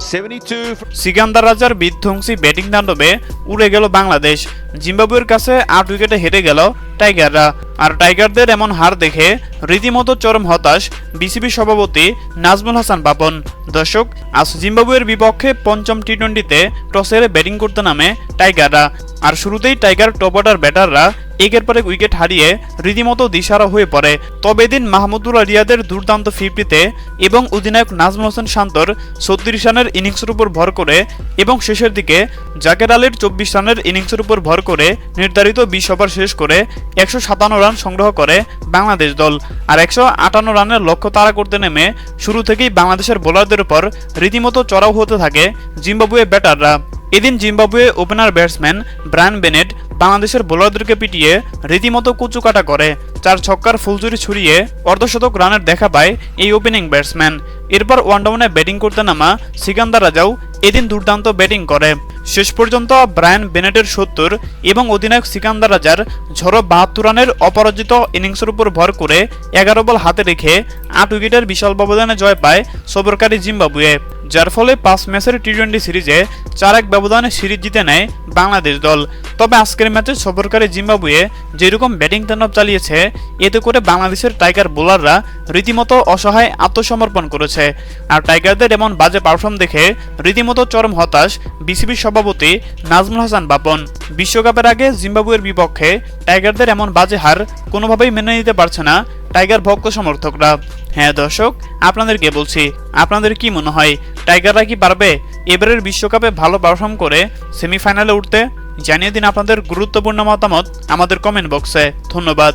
72 from Sikandar রাজার বিধ্বংসী batting তাণ্ডবে উড়ে গেল বাংলাদেশ। জিম্বাবুয়ের কাছে আট উইকেটে হেরে গেল টাইগাররা। আর টাইগারদের এমন হার দেখে রীতিমতো চরম হতাশ বিসিবি সভাপতি নাজমুল হাসান বাপন। দর্শক, আজ জিম্বাবুয়ের বিপক্ষে পঞ্চম টি টোয়েন্টিতে টসে ব্যাটিং করতে নামে টাইগাররা। আর শুরুতেই টাইগার টপ অর্ডার ব্যাটাররা একের পর উইকেট হারিয়ে রীতিমতো দিশারা হয়ে পড়ে। তবে এদিন মাহমুদুল্লাহ রিয়াদের দুর্দান্ত ফিফটিতে এবং অধিনায়ক নাজমুল হোসেন শান্তর ছত্রিশ রানের ইনিংসের উপর ভর করে এবং শেষের দিকে জাকের আলীর চব্বিশ রানের ইনিংসের উপর ভর করে নির্ধারিত বিশ ওভার শেষ করে একশো সাতান্ন রান সংগ্রহ করে বাংলাদেশ দল। আর একশো আটান্ন রানের লক্ষ্য তাড়া করতে নেমে শুরু থেকেই বাংলাদেশের বোলারদের উপর রীতিমতো চড়াও হতে থাকে জিম্বাবুয়ে ব্যাটাররা। এদিন Zimbabwe opener batsman Brian Bennett বাংলাদেশের বোলারদেরকে পিটিয়ে রীতিমতো কুচুকাটা করে। চার ছক্কার ফুলজুরি ছুড়িয়ে অর্ধশতক রানের দেখা পায় এই ওপেনিং ব্যাটসম্যান। এরপর ওয়ানডাউনে ব্যাটিং করতে নামা সিকান্দার রাজাও এদিন দুর্দান্ত ব্যাটিং করে। শেষ পর্যন্ত ব্রায়ান বেনেটের সত্তর এবং অধিনায়ক সিকান্দার রাজার ঝড়ো বাহাত্তর রানের অপরাজিত ইনিংসের উপর ভর করে এগারো বল হাতে রেখে আট উইকেটের বিশাল ব্যবধানে জয় পায় সবরকারী জিম্বাবুয়ে। যার ফলে পাঁচ ম্যাচের টি টোয়েন্টি সিরিজে চার এক ব্যবধানে সিরিজ জিতে নেয় বাংলাদেশ দল। তবে আজকের ম্যাচে সফরকারী জিম্বাবুয়ে যেরকম ব্যাটিং তাণ্ডব চালিয়েছে, এতে করে বাংলাদেশের টাইগার বোলাররা রীতিমতো অসহায় আত্মসমর্পণ করেছে। আর টাইগারদের এমন বাজে পারফর্ম দেখে রীতিমতো চরম হতাশ বিসিবির সভাপতি নাজমুল হাসান বাপন। বিশ্বকাপের আগে জিম্বাবুয়ের বিপক্ষে টাইগারদের এমন বাজে হার কোনোভাবেই মেনে নিতে পারছে না টাইগার ভক্ত সমর্থকরা। হ্যাঁ দর্শক, আপনাদেরকে বলছি, আপনাদের কি মনে হয়, টাইগাররা কি পারবে এবারের বিশ্বকাপে ভালো পারফর্ম করে সেমিফাইনালে উঠতে? জানিয়ে দিন আপনাদের গুরুত্বপূর্ণ মতামত আমাদের কমেন্ট বক্সে ধন্যবাদ।